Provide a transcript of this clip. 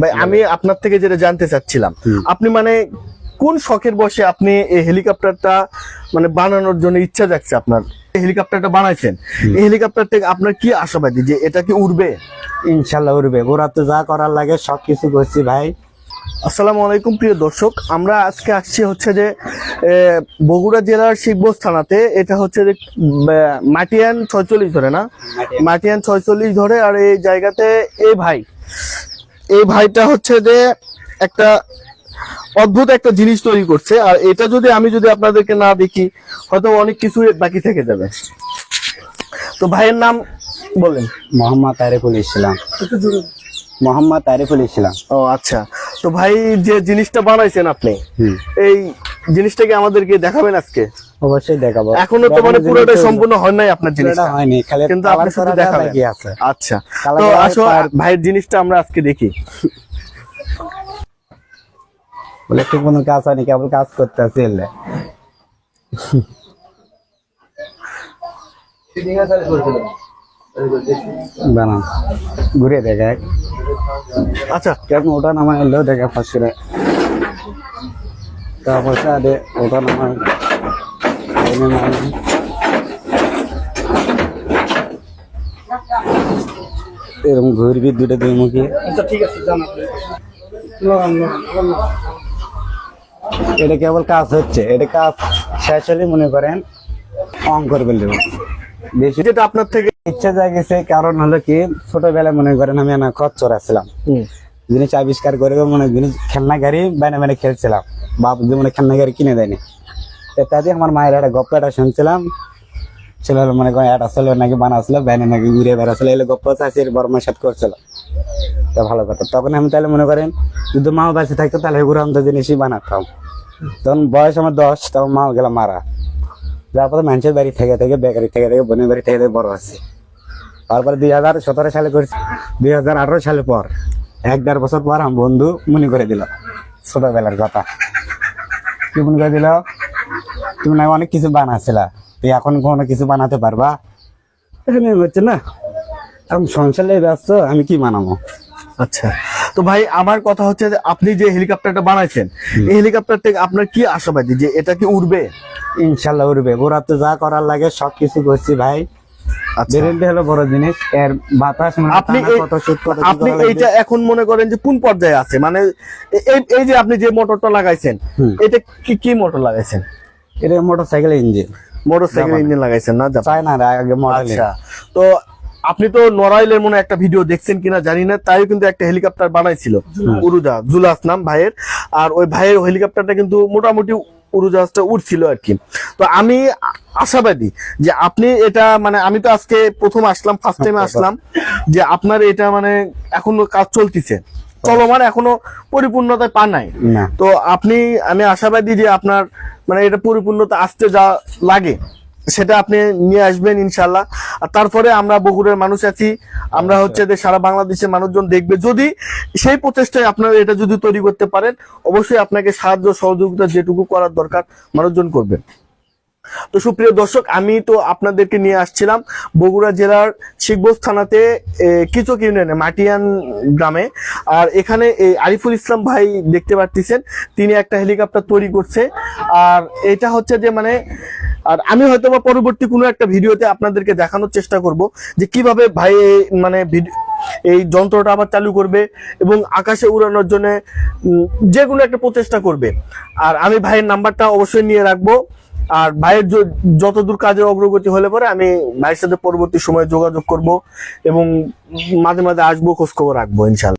ভাই আমি আপনার থেকে যেটা জানতে চাচ্ছিলাম আপনি মানে কোন শখের বসে আপনি এই হেলিকপ্টারটা মানে বানানোর জন্য ইচ্ছা যাচ্ছে আপনার? হেলিকপ্টারটা বানাইছেন। এই হেলিকপ্টার থেকে আপনার কি আশাবাদী যে এটা কি উড়বে? ইনশাল্লাহ উঠবে ওরা তো যা করার লাগে সব কিছু করছি ভাই। আসসালামু আলাইকুম প্রিয় দর্শক। আমরা আজকে আসছি হচ্ছে যে বগুড়া জেলার শিখবোজ থানাতে এটা হচ্ছে যে মাটিয়ান ছয়চল্লিশ ধরে না? মাটিয়ান। ছয়চল্লিশ ধরে। আর এই জায়গাতে এই ভাই এই ভাইটা হচ্ছে যে একটা অদ্ভুত একটা জিনিস তৈরি করছে আর এটা যদি আমি যদি আপনাদেরকে না দেখি হয়তো অনেক কিছু বাকি থেকে যাবে। তো ভাইয়ের নাম বলেন। মোহাম্মদ তারিফুল ইসলাম। মোহাম্মদ তারিফুল ইসলাম। ও আচ্ছা। তো ভাই যে জিনিসটা বানাইছেন আপনি এই জিনিসটাকে আমাদেরকে দেখাবেন আজকে? অবশ্যই দেখাবো। এখনও তো মানে পুরোটা সম্পূর্ণ হয় নাই আপনার জিনিসটা। হয়নি খালি কিন্তু আপনি শুধু করাটা দেখাবেন। আছে। আচ্ছা। তো আসো ভাইয়ের জিনিসটা আমরা আজকে দেখি। বলে একটু কোনো কাজ হয়নি কেবল কাজ করতে আছে এলে ঘুরে দেখে আচ্ছা। কেমন ওটা নামা এলেও দেখে ফার্স্ট করে। তারপর সাথে ওটা এরকম ঘুরবি দুটো দুই মুখী এটা কেবল কাজ হচ্ছে এটা কাজ শেষ হলে মনে করেন অন করবে বেশি যেটা আপনার থেকে ইচ্ছা জাগেছে কারণ হলো কি ছোটবেলায় মনে করেন আমি না হুম, জিনিস আবিষ্কার করে মনে জিনিস খেলনা গাড়ি বাইনে বাইনে খেলছিলাম। বাপ মনে খেলনা গাড়ি কিনে দেয়নি। তাতে আমার মায়ের একটা গপ্পটা শুনছিলাম। ছেলে মনে একটা ছেলে নাকি বানাচ্ছিল, বাইনে নাকি ঘুরে বেড়াচ্ছিল, এলে গপ্প চাষির বড় মায়ের সাথে করছিল। তা ভালো কথা। তখন আমি তাহলে মনে করেন, যদি মাও বাঁচে থাকতো, তাহলে এগুলো আমি তো জিনিসই বানাতাম। তখন বয়স আমার দশ, তখন মাও গেলাম মারা। তারপরে মানুষের বাড়ি থেকে থেকে, বেকারি থেকে থেকে, বোনের বাড়ি থেকে থেকে বড় আছে তারপরে দুই হাজার সতেরো সালে করছি, দুই হাজার আঠারো সালে পর। এক দেড় বছর পর আমার বন্ধু মনে করে দিল ছোটবেলার কথা। কি মনে করে দিল? তুমি না অনেক কিছু বানাচ্ছিলা তুই এখন কোনো কিছু বানাতে পারবা? এখানে হচ্ছে না? এখন সংসারে ব্যস্ত আমি কি বানাবো? আচ্ছা তো ভাই আমার কথা হচ্ছে যে আপনি যে হেলিকপ্টারটা বানাইছেন এই হেলিকপ্টার থেকে আপনার কি আশাবাদী যে এটা কি উড়বে? ইনশাল্লাহ উঠবে ওরা তো যা করার লাগে সব কিছু করছি ভাই। আচ্ছা। হলো বড় জিনিস। এর বাতাস মানে আপনি আপনি এইটা এখন মনে করেন যে কোন পর্যায়ে আছে? মানে এই এই যে আপনি যে মোটরটা লাগাইছেন এটা কি কি মোটর লাগাইছেন? এটা motor cycle engine motorcycle engine লাগাইছেন না জাপান। না আগে মডেল আচ্ছা। তো আপনি তো নড়াইলের মনে একটা ভিডিও দেখছেন কিনা জানি না তাই কিন্তু একটা হেলিকপ্টার বানাইছিল উড়োজাহাজ জুলাস নাম ভাইয়ের। আর ওই ভাইয়ের হেলিকপ্টারটা কিন্তু মোটামুটি উড়োজাহাজটা উঠছিল আর কি। তো আমি আশাবাদী যে আপনি এটা মানে আমি তো আজকে প্রথম আসলাম ফার্স্ট টাইম আসলাম যে আপনার এটা মানে এখনও কাজ চলতিছে। চলমান এখনও পরিপূর্ণতায় পা নাই। তো আপনি আমি আশাবাদী যে আপনার মানে এটা পরিপূর্ণতা আসতে যা লাগে। সেটা আপনি নিয়ে আসবেন ইনশাল্লাহ আর তারপরে আমরা বগুড়ের মানুষ আছি। আমরা হচ্ছে যে সারা বাংলাদেশের মানুষজন দেখবে। যদি সেই প্রচেষ্টায় আপনারা এটা যদি তৈরি করতে পারেন অবশ্যই আপনাকে সাহায্য সহযোগিতা যেটুকু করার দরকার মানুষজন করবে। তো সুপ্রিয় দর্শক আমি তো আপনাদেরকে নিয়ে আসছিলাম বগুড়া জেলার শিখবোজ থানাতে কিচক ইউনিয়নে মাটিয়ান গ্রামে। আর এখানে এই আরিফুল ইসলাম ভাই দেখতে পাচ্ছেন তিনি একটা হেলিকপ্টার তৈরি করছে। আর এটা হচ্ছে যে মানে আর আমি হয়তো বা পরবর্তী কোনো একটা ভিডিওতে আপনাদেরকে দেখানোর চেষ্টা করব যে কীভাবে ভাই মানে এই যন্ত্রটা আবার চালু করবে এবং আকাশে উড়ানোর জন্য যে কোনো একটা প্রচেষ্টা করবে। আর আমি ভাইয়ের নাম্বারটা অবশ্যই নিয়ে রাখব। আর ভাইয়ের যতদূর কাজের অগ্রগতি হলে পরে আমি ভাইয়ের সাথে পরবর্তী সময়ে যোগাযোগ করব এবং মাঝে মাঝে আসব, খোঁজখবর রাখব, ইনশাল্লাহ।